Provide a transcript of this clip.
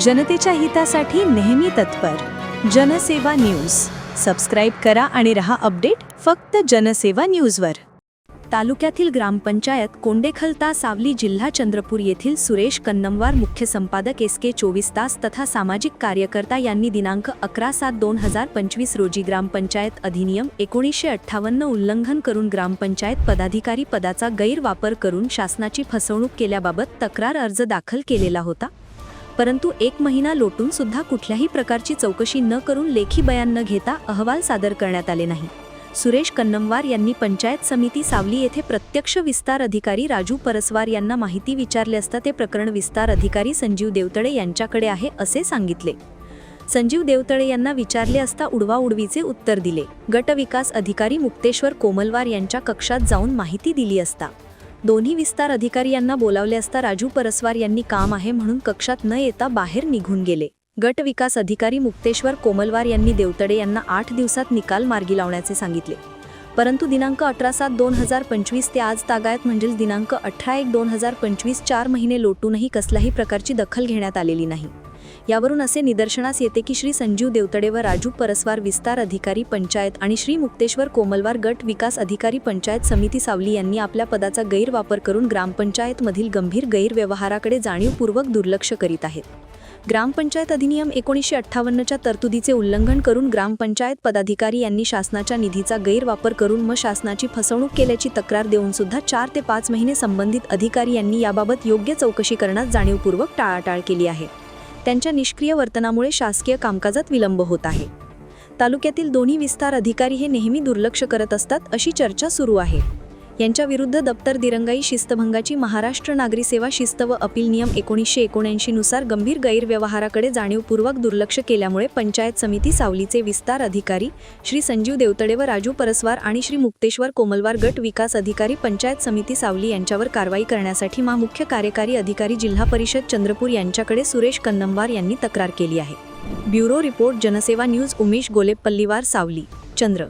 जनतेच्या हितासाठी नेहमी तत्पर. जनसेवा न्यूज. सबस्क्राईब करा आणि रहा अपडेट फक्त जनसेवा न्यूजवर. तालुक्यातील ग्रामपंचायत कोंडेखलता सावली जिल्हा चंद्रपूर येथील सुरेश कन्नमवार मुख्य संपादक एस के चोवीस तास तथा सामाजिक कार्यकर्ता यांनी दिनांक अकरा सात दोन हजार पंचवीस रोजी ग्रामपंचायत अधिनियम एकोणीसशे अठ्ठावन्न उल्लंघन करून ग्रामपंचायत पदाधिकारी पदाचा गैरवापर करून शासनाची फसवणूक केल्याबाबत तक्रार अर्ज दाखल केलेला होता. परंतु एक महिना लोटून सुद्धा कुठल्याही प्रकारची चौकशी न करून लेखी बयान न घेता अहवाल सादर करण्यात आले नाही. सुरेश कन्नमवार यांनी पंचायत समिती सावली येथे प्रत्यक्ष विस्तार अधिकारी राजू परसवार यांना माहिती विचारले असता ते प्रकरण विस्तार अधिकारी संजीव देवतळे यांच्याकडे आहे असे सांगितले. संजीव देवतळे यांना विचारले असता उडवाउडवीचे उत्तर दिले. गटविकास अधिकारी मुक्तेश्वर कोमलवार यांच्या कक्षात जाऊन माहिती दिली असता. दोन्ही विस्तार अधिकारी यांना बोलावले असता राजू परस्वार यांनी काम आहे म्हणून कक्षात न येता बाहेर निघून गेले. गट विकास अधिकारी मुक्तेश्वर कोमलवार यांनी देवतडे यांना आठ दिवसात निकाल मार्गी लावण्याचे सांगितले. परंतु दिनांक अठरा सात दोन हजार पंचवीस ते आज तागायत म्हणजेच दिनांक अठरा एक दोन हजार पंचवीस चार महिने लोटूनही कसल्याही प्रकारची दखल घेण्यात आलेली नाही. यावरून असे निदर्शनास येते की श्री संजीव देवतडे व राजू परस्वार विस्तार अधिकारी पंचायत आणि श्री मुक्तेश्वर कोमलवार गट विकास अधिकारी पंचायत समिती सावली यांनी आपल्या पदाचा गैरवापर करून ग्रामपंचायतमधील गंभीर गैरव्यवहाराकडे जाणीवपूर्वक दुर्लक्ष करीत आहेत. ग्रामपंचायत अधिनियम एकोणीसशे अठ्ठावन्नच्या तरतुदीचे उल्लंघन करून ग्रामपंचायत पदाधिकारी यांनी शासनाच्या निधीचा गैरवापर करून मग शासनाची फसवणूक केल्याची तक्रार देऊन सुद्धा चार ते पाच महिने संबंधित अधिकारी यांनी याबाबत योग्य चौकशी करण्यास जाणीवपूर्वक टाळाटाळ केली आहे. त्यांच्या निष्क्रिय वर्तनामुळे शासकीय कामकाजात विलंब होत आहे. तालुक्यातील दोन्ही विस्तार अधिकारी हे नेहमी दुर्लक्ष करत असतात अशी चर्चा सुरू आहे. यांच्या विरुद्ध दप्तर दिरंगाई शिस्तभंगाची महाराष्ट्र नागरी सेवा शिस्त व अपील नियम एकोणीसशे एकोणऐंशीनुसार गंभीर गैरव्यवहाराकडे जाणीवपूर्वक दुर्लक्ष केल्यामुळे पंचायत समिती सावलीचे विस्तार अधिकारी श्री संजीव देवतडे व राजू परसवार आणि श्री मुक्तेश्वर कोमलवार गट विकास अधिकारी पंचायत समिती सावली यांच्यावर कारवाई करण्यासाठी मा मुख्य कार्यकारी अधिकारी जिल्हा परिषद चंद्रपूर यांच्याकडे सुरेश कन्नमवार यांनी तक्रार केली आहे. Bureau report Jansewa news Umesh Golepalliwar Saoli चंद्र.